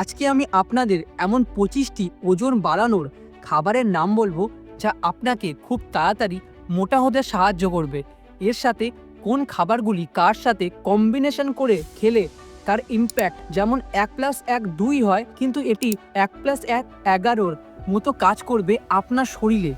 আজকে আমি আপনাদের এমন পঁচিশটি ওজন বাড়ানোর খাবারের নাম বলব যা আপনাকে খুব তাড়াতাড়ি মোটা হতে সাহায্য করবে। এর সাথে কোন খাবারগুলি কার সাথে কম্বিনেশন করে খেলে তার ইম্প্যাক্ট যেমন এক প্লাস এক দুই হয়, কিন্তু এটি এক প্লাস এক এগারোর মতো কাজ করবে আপনার শরীরে।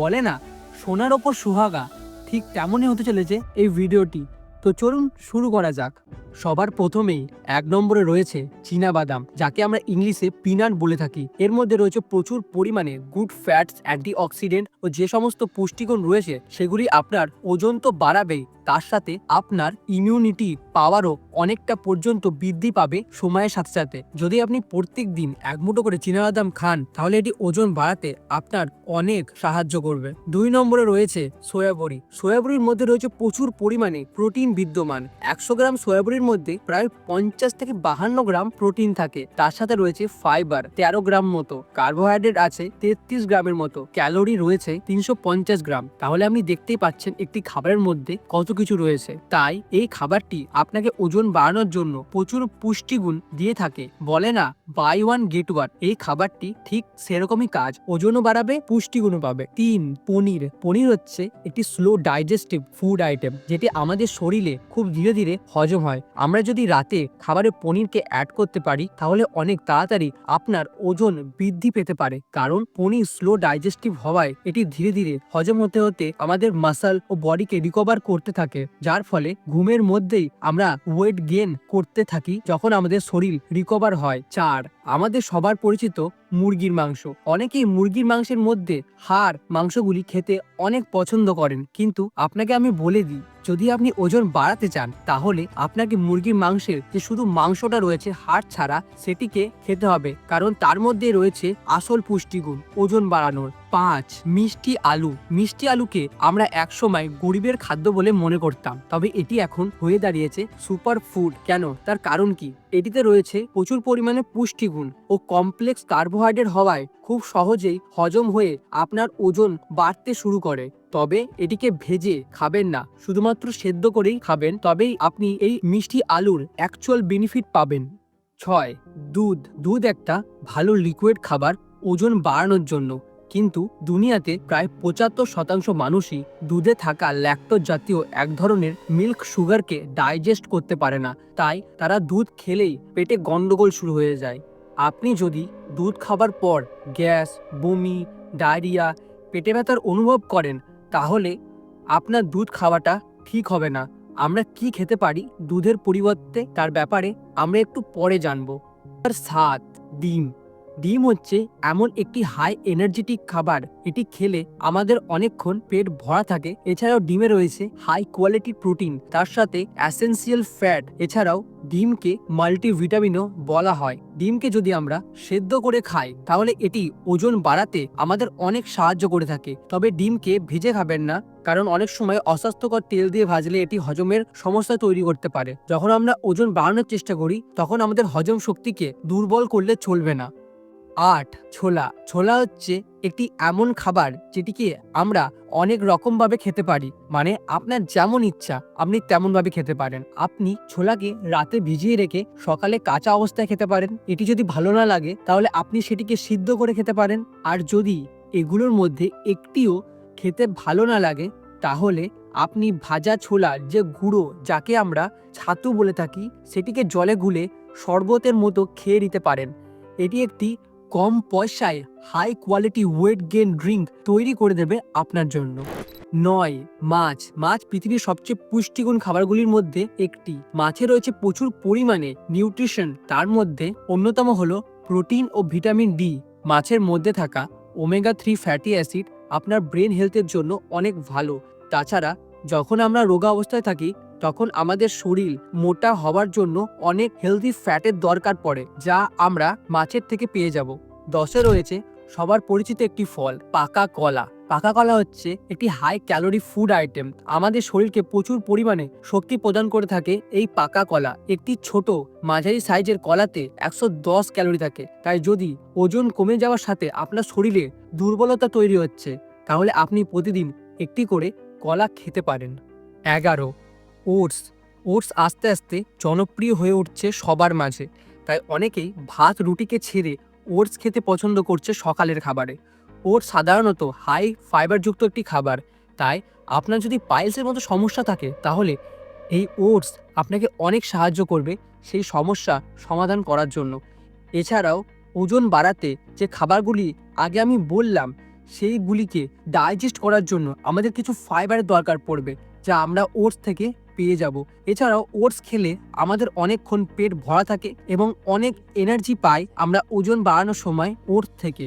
বলে না, সোনার ওপর সুহাগা, ঠিক তেমনই হতে চলেছে এই ভিডিওটি তো চলুন শুরু করা যাক। সবার প্রথমেই এক নম্বরে রয়েছে চীনা বাদাম, যাকে আমরা ইংলিশে পিনাট বলে থাকি। এর মধ্যে রয়েছে প্রচুর পরিমাণে গুড ফ্যাটস, অ্যান্টিঅক্সিডেন্ট ও যে সমস্ত পুষ্টিগুণ রয়েছে, সেগুলি আপনার ওজন তো বাড়াবেই। তার সাথে আপনার ইমিউনিটি পাওয়ারও অনেকটা পর্যন্ত বৃদ্ধি পাবে সময়ের সাথে সাথে। যদি আপনি প্রত্যেক দিন এক মুঠো করে বাদাম খান, তাহলে এটি ওজন বাড়াতে আপনার অনেক সাহায্য করবে। দুই নম্বরে রয়েছে সয়াবড়ি। সয়াবড়ির মধ্যে রয়েছে প্রচুর পরিমাণে প্রোটিন বিদ্যমান। একশো গ্রাম সয়াবড়ির মধ্যে প্রায় পঞ্চাশ থেকে বাহান্ন গ্রাম প্রোটিন থাকে। তার সাথে রয়েছে ফাইবার তেরো গ্রাম মতো। কার্বোহাইড্রেট আছে তেত্রিশ গ্রামের মতো। ক্যালোরি রয়েছে তিনশো পঞ্চাশ গ্রাম। তাহলে আপনি দেখতেই পাচ্ছেন একটি খাবারের মধ্যে কত কিছু রয়েছে। তাই এই খাবারটি আপনাকে ওজন বাড়ানোর জন্য প্রচুর পুষ্টিগুণ দিয়ে থাকে। বলে না বাই ওয়ান গেট ওয়ান এই খাবারটি ঠিক সেরকমই কাজ। ওজনও বাড়াবে, পুষ্টিগুণও পাবে। তিন, পনির। পনির হচ্ছে একটি স্লো ডাইজেস্টিভ ফুড আইটেম যেটি আমাদের শরীরে খুব ধীরে ধীরে হজম হয়। আমরা যদি রাতে খাবারে পনিরকে অ্যাড করতে পারি, তাহলে অনেক তাড়াতাড়ি আপনার ওজন বৃদ্ধি পেতে পারে। কারণ পনির স্লো ডাইজেস্টিভ হওয়ায় এটি ধীরে ধীরে হজম হতে হতে আমাদের মাসাল ও বডিকে রিকভার করতে থাকে। যার ফলে ঘুমের মধ্যেই আমরা ওয়েট গেন করতে থাকি যখন আমাদের শরীর রিকভার হয়। চার, আমাদের সবার পরিচিত মুরগির মাংস। অনেকেই মুরগির মাংসের মধ্যে হাড়, মাংসগুলি খেতে অনেক পছন্দ করেন। কিন্তু আপনাকে আমি বলে দিই, যদি আপনি ওজন বাড়াতে চান, তাহলে আপনাকে মুরগির মাংসের যে শুধু মাংসটা রয়েছে হাড় ছাড়া, সেটিকে খেতে হবে। কারণ তার মধ্যে রয়েছে আসল পুষ্টিগুণ, ওজন বাড়ানোর। পাঁচ, মিষ্টি আলু। মিষ্টি আলুকে আমরা একসময় গরিবের খাদ্য বলে মনে করতাম। তবে এটি এখন হয়ে দাঁড়িয়েছে সুপার ফুড কেন? তার কারণ কি? এটিতে রয়েছে প্রচুর পরিমাণে পুষ্টিগুণ ও কমপ্লেক্স কার্বোহাইড্রেট হওয়ায় খুব সহজেই হজম হয়ে আপনার ওজন বাড়তে শুরু করে। তবে এটিকে ভেজে খাবেন না, শুধুমাত্র সেদ্ধ করেই খাবেন। তবেই আপনি এই মিষ্টি আলুর অ্যাকচুয়াল বেনিফিট পাবেন। ছয়, দুধ। দুধ একটা ভালো লিকুইড খাবার, ওজন বাড়ানোর জন্য। কিন্তু দুনিয়াতে প্রায় পঁচাত্তর শতাংশ মানুষই দুধে থাকা ল্যাকটোজ জাতীয় এক ধরনের মিল্ক সুগারকে ডাইজেস্ট করতে পারে না। তাই তারা দুধ খেলেই পেটে গন্ডগোল শুরু হয়ে যায়। আপনি যদি দুধ খাবার পর গ্যাস, বমি, ডায়রিয়া, পেটে ব্যথার অনুভব করেন, তাহলে আপনার দুধ খাওয়াটা ঠিক হবে না। আমরা কি খেতে পারি দুধের পরিবর্তে? তার ব্যাপারে আমরা একটু পরে জানব। আর সাত ডিম। ডিম হচ্ছে এমন একটি হাই এনার্জেটিক খাবার। এটি খেলে আমাদের অনেকক্ষণ পেট ভরা থাকে। এছাড়াও ডিমে রয়েছে হাই কোয়ালিটি প্রোটিন তার সাথে অ্যাসেন্সিয়াল ফ্যাট এছাড়াও ডিমকে মাল্টিভিটামিনও বলা হয়। ডিমকে যদি আমরা সেদ্ধ করে খাই, তাহলে এটি ওজন বাড়াতে আমাদের অনেক সাহায্য করে থাকে। তবে ডিমকে ভেজে খাবেন না, কারণ অনেক সময় অস্বাস্থ্যকর তেল দিয়ে ভাজলে এটি হজমের সমস্যা তৈরি করতে পারে। যখন আমরা ওজন বাড়ানোর চেষ্টা করি, তখন আমাদের হজম শক্তিকে দুর্বল করলে চলবে না। আট, ছোলা। ছোলা হচ্ছে একটি এমন খাবার যেটিকে আমরা অনেক রকমভাবে খেতে পারি। মানে আপনার যেমন ইচ্ছা, আপনি তেমনভাবে খেতে পারেন। আপনি ছোলাকে রাতে ভিজিয়ে রেখে সকালে কাঁচা অবস্থায় খেতে পারেন। এটি যদি ভালো না লাগে, তাহলে আপনি সেটিকে সিদ্ধ করে খেতে পারেন। আর যদি এগুলোর মধ্যে একটিও খেতে ভালো না লাগে, তাহলে আপনি ভাজা ছোলার যে গুঁড়ো, যাকে আমরা ছাতু বলে থাকি, সেটিকে জলে গুলে শরবতের মতো খেয়ে নিতে পারেন। এটি একটি কম পয়সায় high quality weight gain drink তৈরি করে দেবে আপনার জন্য। নয়, মাছ। মাছ পৃথিবীর সবচেয়ে পুষ্টিগুণ খাবারগুলির মধ্যে একটি। মাছে রয়েছে প্রচুর পরিমাণে নিউট্রিশন তার মধ্যে অন্যতম হলো প্রোটিন ও ভিটামিন ডি মাছের মধ্যে থাকা ওমেগা থ্রি ফ্যাটি অ্যাসিড আপনার ব্রেন হেলথের জন্য অনেক ভালো। তাছাড়া যখন আমরা রোগা অবস্থায় থাকি তখন আমাদের শরীর মোটা হওয়ার জন্য অনেক হেলদি ফ্যাটের দরকার পড়ে, যা আমরা মাছের থেকে পেয়ে যাব। দশে রয়েছে সবার পরিচিত একটি ফল, পাকা কলা। পাকা কলা হচ্ছে একটি হাই ক্যালোরি ফুড আইটেম আমাদের শরীরকে প্রচুর পরিমাণে শক্তি প্রদান করে থাকে এই পাকা কলা। একটি ছোট মাঝারি সাইজের কলাতে একশো দশ ক্যালোরি থাকে। তাই যদি ওজন কমে যাওয়ার সাথে আপনার শরীরে দুর্বলতা তৈরি হচ্ছে, তাহলে আপনি প্রতিদিন একটি করে কলা খেতে পারেন। এগারো ওটস ওটস আস্তে আস্তে জনপ্রিয় হয়ে উঠছে সবার মাঝে। তাই অনেকেই ভাত, রুটিকে ছেড়ে ওটস খেতে পছন্দ করছে সকালের খাবারে। ওটস সাধারণত হাই ফাইবারযুক্ত একটি খাবার। তাই আপনার যদি পাইলসের মতো সমস্যা থাকে, তাহলে এই ওটস আপনাকে অনেক সাহায্য করবে সেই সমস্যা সমাধান করার জন্য। এছাড়াও ওজন বাড়াতে যে খাবারগুলি আগে আমি বললাম, সেইগুলিকে ডাইজেস্ট করার জন্য আমাদের কিছু ফাইবারের দরকার পড়বে, যা আমরা ওটস থেকে পেয়ে যাব। এছাড়াও ওটস খেলে আমাদের অনেকক্ষণ পেট ভরা থাকে এবং অনেক এনার্জি পাই আমরা ওজন বাড়ানোর সময় ওটস থেকে।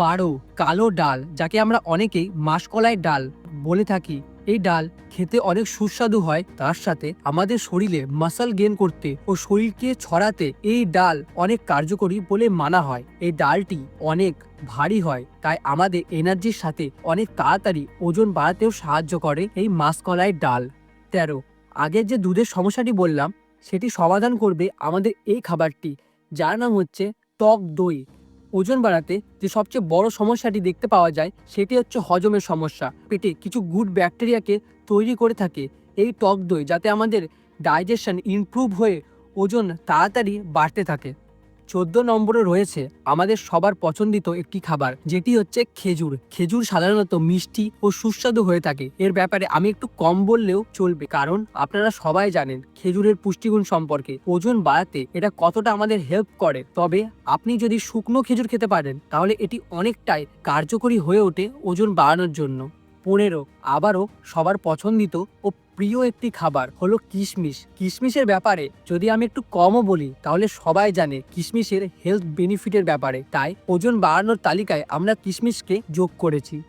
বারো, কালো ডাল, যাকে আমরা অনেকেই মাসকলাই ডাল বলে থাকি। এই ডাল খেতে অনেক সুস্বাদু হয়, তার সাথে আমাদের শরীরে মাসল গেন করতে ও শরীরকে ছড়াতে এই ডাল অনেক কার্যকরী বলে মানা হয়। এই ডালটি অনেক ভারী হয়, তাই আমাদের এনার্জির সাথে অনেক তাড়াতাড়ি ওজন বাড়াতেও সাহায্য করে এই মাসকলাই ডাল। তেরো আগের যে দুধের সমস্যাটি বললাম, সেটি সমাধান করবে আমাদের এই খাবারটি, যার নাম হচ্ছে টক দই। ওজন বাড়াতে যে সবচেয়ে বড় সমস্যাটি দেখতে পাওয়া যায়, সেটি হচ্ছে হজমের সমস্যা। পেটে কিছু গুড ব্যাকটেরিয়াকে তৈরি করে থাকে এই টক দই, যাতে আমাদের ডাইজেশন ইমপ্রুভ হয়ে ওজন তাড়াতাড়ি বাড়তে থাকে। চোদ্দ নম্বরে রয়েছে আমাদের সবার পছন্দিত একটি খাবার, যেটি হচ্ছে খেজুর। খেজুর সাধারণত মিষ্টি ও সুস্বাদু হয়ে থাকে। এর ব্যাপারে আমি একটু কম বললেও চলবে, কারণ আপনারা সবাই জানেন খেজুরের পুষ্টিগুণ সম্পর্কে। ওজন বাড়াতে এটা কতটা আমাদের হেল্প করে। তবে আপনি যদি শুকনো খেজুর খেতে পারেন, তাহলে এটি অনেকটাই কার্যকরী হয়ে ওঠে ওজন বাড়ানোর জন্য। পনেরো, আবারও সবার পছন্দিত ও প্রিয় একটি খাবার হলো কিশমিশ। কিশমিশের ব্যাপারে যদি আমি একটু কমও বলি, তাহলে সবাই জানে কিশমিশের হেলথ বেনিফিটের ব্যাপারে। তাই ওজন বাড়ানোর তালিকায় আমরা কিশমিশকে যোগ করেছি।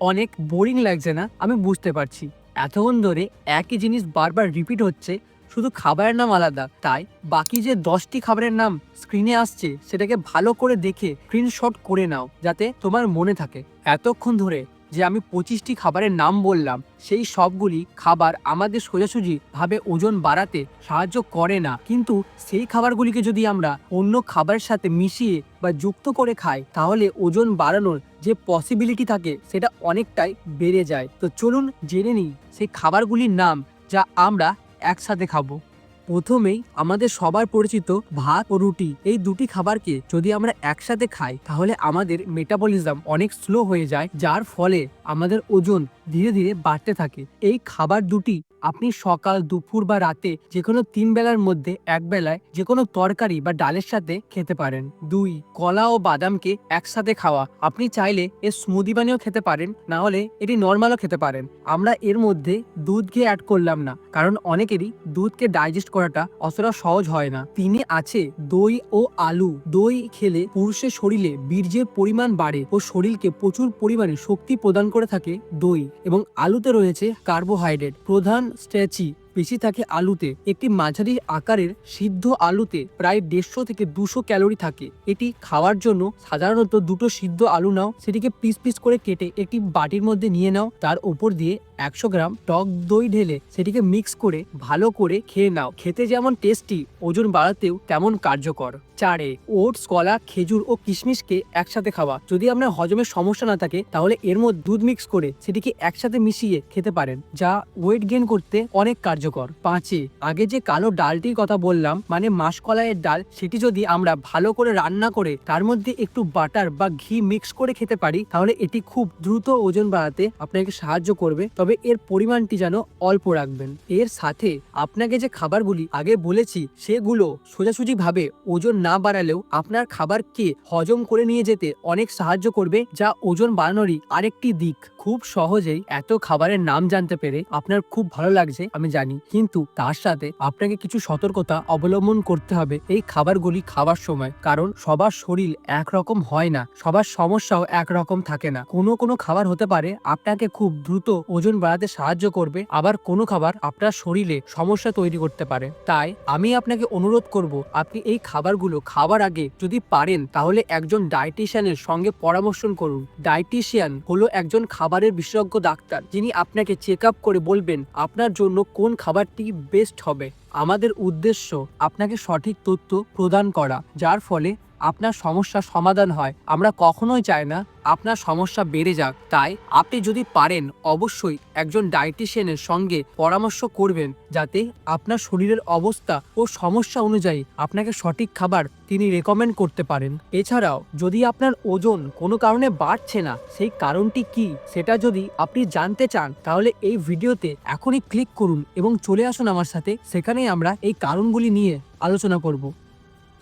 অনেক বোরিং লাগছে না? আমি বুঝতে পারছি। এতক্ষণ ধরে একই জিনিস বারবার রিপিট হচ্ছে, শুধু খাবারের নাম আলাদা। তাই বাকি যে দশটি খাবারের নাম স্ক্রিনে আসছে, সেটাকে ভালো করে দেখে স্ক্রিনশট করে নাও, যাতে তোমার মনে থাকে। এতক্ষণ ধরে যে আমি পঁচিশটি খাবারের নাম বললাম, সেই সবগুলি খাবার আমাদের সোজাসুজি ভাবে ওজন বাড়াতে সাহায্য করে না। কিন্তু সেই খাবারগুলিকে যদি আমরা অন্য খাবারের সাথে মিশিয়ে বা যুক্ত করে খাই, তাহলে ওজন বাড়ানোর যে পসিবিলিটি থাকে, সেটা অনেকটাই বেড়ে যায়। তো চলুন জেনে নিই সেই খাবারগুলির নাম, যা আমরা একসাথে খাব। প্রথমেই আমাদের সবার পরিচিত ভাত ও রুটি এই দুটি খাবারকে যদি আমরা একসাথে খাই, তাহলে আমাদের মেটাবলিজম অনেক স্লো হয়ে যায়, যার ফলে আমাদের ওজন ধীরে ধীরে বাড়তে থাকে। এই খাবার দুটি আপনি সকাল, দুপুর বা রাতে যে কোনো তিন বেলার মধ্যে এক বেলায় যে কোনো তরকারি বা ডালের সাথে খেতে পারেন। দুই, কলা ও বাদামকে একসাথে খাওয়া। আপনি চাইলে এর স্মুদি বানিয়েও খেতে পারেন, না হলে এটি নর্মালও খেতে পারেন। আমরা এর মধ্যে দুধ দুধকে অ্যাড করলাম না, কারণ অনেকেরই দুধকে ডাইজেস্ট করাটা অতটা সহজ হয় না। তিনে আছে দই ও আলু। দই খেলে পুরুষের শরীরে বীর্যের পরিমাণ বাড়ে ও শরীরকে প্রচুর পরিমাণে শক্তি প্রদান করে থাকে দই এবং আলুতে রয়েছে কার্বোহাইড্রেট প্রধান স্ট্রেচি বেশি থাকে আলুতে। একটি মাঝারি আকারের সিদ্ধ আলুতে প্রায় দেড়শো থেকে দুশো ক্যালোরি থাকে। এটি খাওয়ার জন্য সাধারণত দুটো সিদ্ধ আলু নাও, সেটিকে পিস পিস করে কেটে একটি বাটির মধ্যে নিয়ে নাও, তার উপর দিয়ে একশো গ্রাম টক দই ঢেলে সেটিকে মিক্স করে, ভালো করে খেয়ে নাও। খেতে যেমন টেস্টি ওজন বাড়াতেও তেমন কার্যকর। চারে, ওটস, কলা, খেজুর ও কিশমিশকে একসাথে খাওয়া। যদি আপনার হজমের সমস্যা না থাকে, তাহলে এর মধ্যে দুধ মিক্স করে সেটিকে একসাথে মিশিয়ে খেতে পারেন, যা ওয়েট গেন করতে অনেক কার্যকর। পাঁচে, আগে যে কালো ডালটির কথা বললাম মানে মাসকলাইয়ের ডাল, সেটি যদি আমরা ভালো করে রান্না করে তার মধ্যে একটু বাটার বা ঘি মিক্স করে খেতে পারি, তাহলে এটি খুব দ্রুত ওজন বাড়াতে আপনাকে সাহায্য করবে। তবে এর পরিমাণটি যেন অল্প রাখবেন। এর সাথে আপনাকে যে খাবারগুলি আগে বলেছি, সেগুলো সোজাসুজি ভাবে ওজন না বাড়ালেও আপনার খাবারকে হজম করে নিয়ে যেতে অনেক সাহায্য করবে, যা ওজন বাড়ানোরই আরেকটি দিক। খুব সহজেই এত খাবারের নাম জানতে পেরে আপনার খুব ভালো লাগছে, আমি জানি। কিন্তু তার সাথে আপনাকে কিছু সতর্কতা অবলম্বন করতে হবে এই খাবারগুলি খাবার সময়। কারণ সবার শরীর একরকম হয় না, সবার সমস্যাও একরকম থাকে না। কোনো কোনো খাবার হতে পারে, আপনাকে খুব দ্রুত ওজন বাড়াতে সাহায্য করবে, আবার কোনো খাবার আপনার শরীরে সমস্যা তৈরি করতে পারে। তাই আমি আপনাকে অনুরোধ করব, আপনি এই খাবারগুলো খাবার আগে যদি পারেন, তাহলে একজন ডায়েটিশিয়ানের সঙ্গে পরামর্শ করুন। ডায়েটিশিয়ান হলো একজন খাবারের বিশেষজ্ঞ ডাক্তার, যিনি আপনাকে চেক আপ করে বলবেন আপনার জন্য কোন খাবারটি বেস্ট হবে। আমাদের উদ্দেশ্য আপনাকে সঠিক তথ্য প্রদান করা, যার ফলে আপনার সমস্যার সমাধান হয়। আমরা কখনোই চাই না আপনার সমস্যা বেড়ে যাক। তাই আপনি যদি পারেন, অবশ্যই একজন ডায়েটিশিয়ানের সঙ্গে পরামর্শ করবেন যাতে আপনার শরীরের অবস্থা ও সমস্যা অনুযায়ী আপনাকে সঠিক খাবার তিনি রেকমেন্ড করতে পারেন। এছাড়াও যদি আপনার ওজন কোনো কারণে বাড়ছে না, সেই কারণটি কি সেটা যদি আপনি জানতে চান, তাহলে এই ভিডিওতে এখনই ক্লিক করুন এবং চলে আসুন আমার সাথে। সেখানেই আমরা এই কারণগুলি নিয়ে আলোচনা করব।